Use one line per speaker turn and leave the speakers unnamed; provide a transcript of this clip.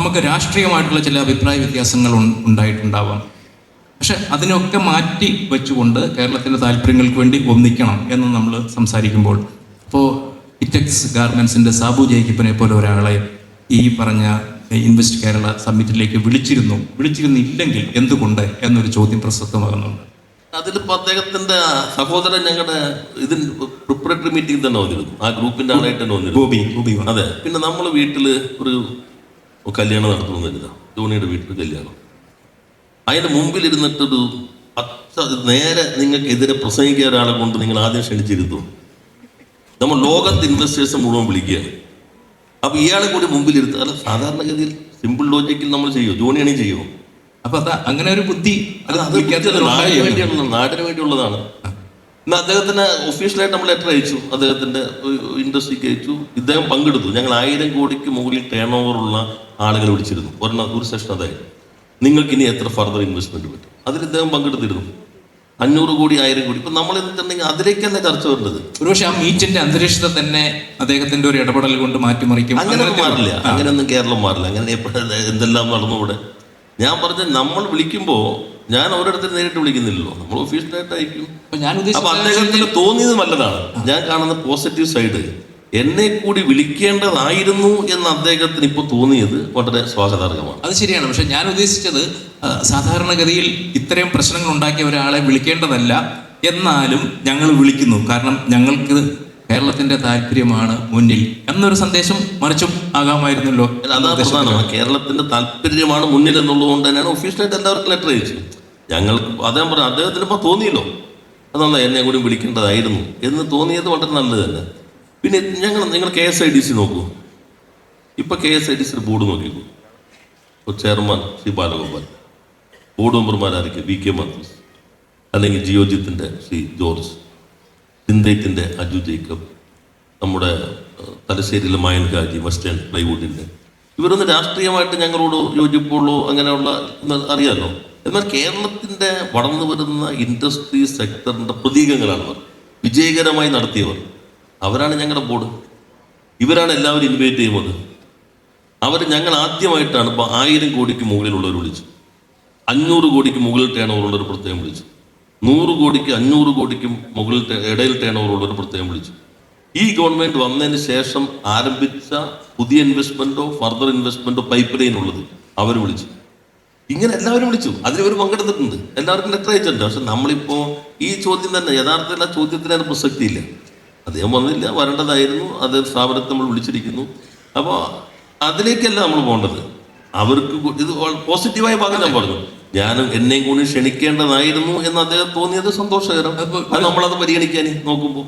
നമുക്ക് രാഷ്ട്രീയമായിട്ടുള്ള ചില അഭിപ്രായ വ്യത്യാസങ്ങൾ ഉണ്ടായിട്ടുണ്ടാവാം. പക്ഷെ അതിനൊക്കെ മാറ്റി വെച്ചുകൊണ്ട് കേരളത്തിന്റെ താല്പര്യങ്ങൾക്ക് വേണ്ടി ഒന്നിക്കണം എന്ന് നമ്മൾ സംസാരിക്കുമ്പോൾ ഇപ്പോൾ ഇറ്റക്സ് ഗാർമെൻസിന്റെ സാബു ജയിക്കപ്പനെ പോലെ ഒരാളെ ഈ പറഞ്ഞ ഇൻവെസ്റ്റ് കേരള സമ്മിറ്റിലേക്ക് വിളിച്ചിരുന്നു. വിളിച്ചിരുന്നില്ലെങ്കിൽ എന്തുകൊണ്ട് എന്നൊരു ചോദ്യം പ്രസക്തമാകുന്നുണ്ട്.
അതിലിപ്പോൾ അദ്ദേഹത്തിന്റെ സഹോദരൻ ഞങ്ങളുടെ ഇതിന് പ്രിപ്പറേറ്ററി മീറ്റിംഗ് തന്നെ വന്നിരുന്നു. ആ ഗ്രൂപ്പിന്റെ ആളായിട്ട് തന്നെ വന്നിരുന്നു. അതെ. പിന്നെ നമ്മൾ വീട്ടിൽ ഒരു കല്യാണം നടത്തണമെന്ന് കരുതാം. ധോണിയുടെ വീട്ടിൽ കല്യാണം. അതിന്റെ മുമ്പിൽ ഇരുന്നിട്ടൊരു അത്ര നേരെ നിങ്ങൾക്കെതിരെ പ്രസംഗിക്കുക ഒരാളെ കൊണ്ട് നിങ്ങൾ ആദ്യം ക്ഷണിച്ചിരുന്നു. നമ്മൾ ലോകത്ത് ഇൻവെസ്റ്റേഴ്സ് മുഴുവൻ വിളിക്കുക അപ്പൊ ഇയാളെ കൂടി മുമ്പിൽ ഇരുത്തുക അല്ല സാധാരണഗതിയിൽ സിമ്പിൾ ലോജിക്കിൽ നമ്മൾ ചെയ്യുമോ ജോണിയാണെങ്കിൽ ചെയ്യുമോ
അപ്പൊ അത് അങ്ങനെ ഒരു ബുദ്ധി അത്
നാടിന് വേണ്ടിയുള്ളതാണ്. ഇന്ന് അദ്ദേഹത്തിന് ഒഫീഷ്യലായിട്ട് നമ്മൾ ലെറ്റർ അയച്ചു. അദ്ദേഹത്തിന്റെ ഇൻഡസ്ട്രിക്ക് അയച്ചു. ഇദ്ദേഹം പങ്കെടുത്തു. ഞങ്ങൾ ആയിരം കോടിക്ക് മുകളിൽ ടേൺ ഓവറുള്ള ആളുകൾ വിളിച്ചിരുന്നു. ഒരെണ്ണം ഒരു സെഷൻ അതായത് നിങ്ങൾക്ക് ഇനി എത്ര ഫർദർ ഇൻവെസ്റ്റ്മെന്റ് പറ്റും? അതിൽ ഇദ്ദേഹം പങ്കെടുത്തിരുന്നു. അഞ്ഞൂറ് കോടി ആയിരം കോടി. ഇപ്പൊ നമ്മൾ എന്നിട്ടുണ്ടെങ്കിൽ അതിലേക്ക് തന്നെ ചർച്ച വരേണ്ടത്.
ഒരുപക്ഷെ ആ മീറ്റിന്റെ അന്തരീക്ഷത്തെ തന്നെ അദ്ദേഹത്തിന്റെ ഒരു ഇടപെടൽ കൊണ്ട് മാറ്റിമറിക്കും.
അങ്ങനെ മാറില്ല. അങ്ങനെയൊന്നും കേരളം മാറില്ല. അങ്ങനെ എപ്പോഴും എന്തെല്ലാം നടന്നു ഇവിടെ? ഞാൻ പറഞ്ഞ നമ്മൾ വിളിക്കുമ്പോൾ ഞാൻ ഓരോരുത്തരും നേരിട്ട് വിളിക്കുന്നില്ലല്ലോ. നമ്മൾ ഒഫീഷ്യലായിട്ട് അയക്കും
അപ്പൊ
അദ്ദേഹത്തിന് തോന്നിയത് നല്ലതാണ്. ഞാൻ കാണുന്ന പോസിറ്റീവ് സൈഡ് എന്നെ കൂടി വിളിക്കേണ്ടതായിരുന്നു എന്ന് അദ്ദേഹത്തിന് ഇപ്പൊ തോന്നിയത് വളരെ സ്വാഗതാർഹമാണ്.
അത് ശരിയാണ്. പക്ഷെ ഞാൻ ഉദ്ദേശിച്ചത് സാധാരണഗതിയിൽ ഇത്രയും പ്രശ്നങ്ങൾ ഉണ്ടാക്കിയ ഒരാളെ വിളിക്കേണ്ടതല്ല. എന്നാലും ഞങ്ങൾ വിളിക്കുന്നു. കാരണം ഞങ്ങൾക്ക് കേരളത്തിന്റെ താല്പര്യമാണ് മുന്നിൽ എന്നൊരു സന്ദേശം മറിച്ചും ആകാമായിരുന്നല്ലോ
അതാണ് കേരളത്തിന്റെ താല്പര്യമാണ് മുന്നിൽ എന്നുള്ളത് കൊണ്ട് തന്നെയാണ് ഒഫീഷ്യലായിട്ട് എല്ലാവർക്കും ലെറ്റർ അയച്ചു ഞങ്ങൾക്ക് അദ്ദേഹം പറഞ്ഞു അദ്ദേഹത്തിന് ഇപ്പോൾ തോന്നിയല്ലോ. അതല്ല എന്നെ കൂടി വിളിക്കേണ്ടതായിരുന്നു. എന്ന് തോന്നിയത് വളരെ നല്ലത് തന്നെ. പിന്നെ ഞങ്ങൾ നിങ്ങൾ K S I D C നോക്കൂ. ഇപ്പം K S I D C board നോക്കിക്കൂ. ഇപ്പോൾ ചെയർമാൻ ശ്രീ ബാലഗോപാൽ ബോർഡ് മെമ്പർമാരായിരിക്കും വി കെ മാത്യൂസ് അല്ലെങ്കിൽ ജിയോജിത്തിന്റെ ശ്രീ ജോർജ് സിന്തേറ്റിന്റെ അജു ജേക്കബ് നമ്മുടെ തലശ്ശേരിയിലെ മായൻ ഹാജി വെസ്റ്റേൺ പ്ലൈവുഡിന്റെ ഇവരൊന്ന് രാഷ്ട്രീയമായിട്ട് ഞങ്ങളോട് യോജിപ്പുള്ളൂ അങ്ങനെയുള്ള അറിയാലോ? എന്നാൽ കേരളത്തിന്റെ വളർന്നു വരുന്ന ഇൻഡസ്ട്രി സെക്ടറിന്റെ പ്രതീകങ്ങളാണ് അവർ വിജയകരമായി നടത്തിയവർ. അവരാണ് ഞങ്ങളുടെ ബോർഡ്. ഇവരാണ് എല്ലാവരും ഇൻവൈറ്റ് ചെയ്യുന്നത്. അവർ ഞങ്ങൾ ആദ്യമായിട്ടാണ് ഇപ്പോൾ ആയിരം കോടിക്ക് മുകളിലുള്ളവർ വിളിച്ചു അഞ്ഞൂറ് കോടിക്ക് മുകളിൽ ടേൺ ഓവറുള്ളവർ പ്രത്യേകം വിളിച്ചു നൂറ് കോടിക്ക് അഞ്ഞൂറ് കോടിക്ക് മുകളിൽ ഇടയിൽ ടേൺ പ്രത്യേകം വിളിച്ചു. ഈ ഗവൺമെന്റ് വന്നതിന് ശേഷം ആരംഭിച്ച പുതിയ ഇൻവെസ്റ്റ്മെന്റോ ഫർദർ ഇൻവെസ്റ്റ്മെന്റോ പൈപ്പ് ലൈൻ ഉള്ളത് അവർ വിളിച്ചു. ഇങ്ങനെ എല്ലാവരും വിളിച്ചു. അതിലവർ പങ്കെടുത്തിട്ടുണ്ട്. എല്ലാവർക്കും ലെറ്റർ അയച്ചിട്ടുണ്ട്. പക്ഷെ നമ്മളിപ്പോ ഈ ചോദ്യം തന്നെ യഥാർത്ഥത്തിൽ ആ ചോദ്യത്തിന് അതിന് പ്രസക്തിയില്ല. അദ്ദേഹം വന്നില്ല. വരേണ്ടതായിരുന്നു. അത് സ്ഥാപനത്തെ നമ്മൾ വിളിച്ചിരിക്കുന്നു. അപ്പോൾ അതിലേക്കല്ല നമ്മൾ പോകേണ്ടത്. അവർക്ക് ഇത് പോസിറ്റീവായ ഭാഗം ഞാൻ പറഞ്ഞു. ഞാനും എന്നെയും കൂടി ക്ഷണിക്കേണ്ടതായിരുന്നു എന്ന് അദ്ദേഹം തോന്നിയത് സന്തോഷകരം. നമ്മളത് പരിഗണിക്കാൻ നോക്കുമ്പോൾ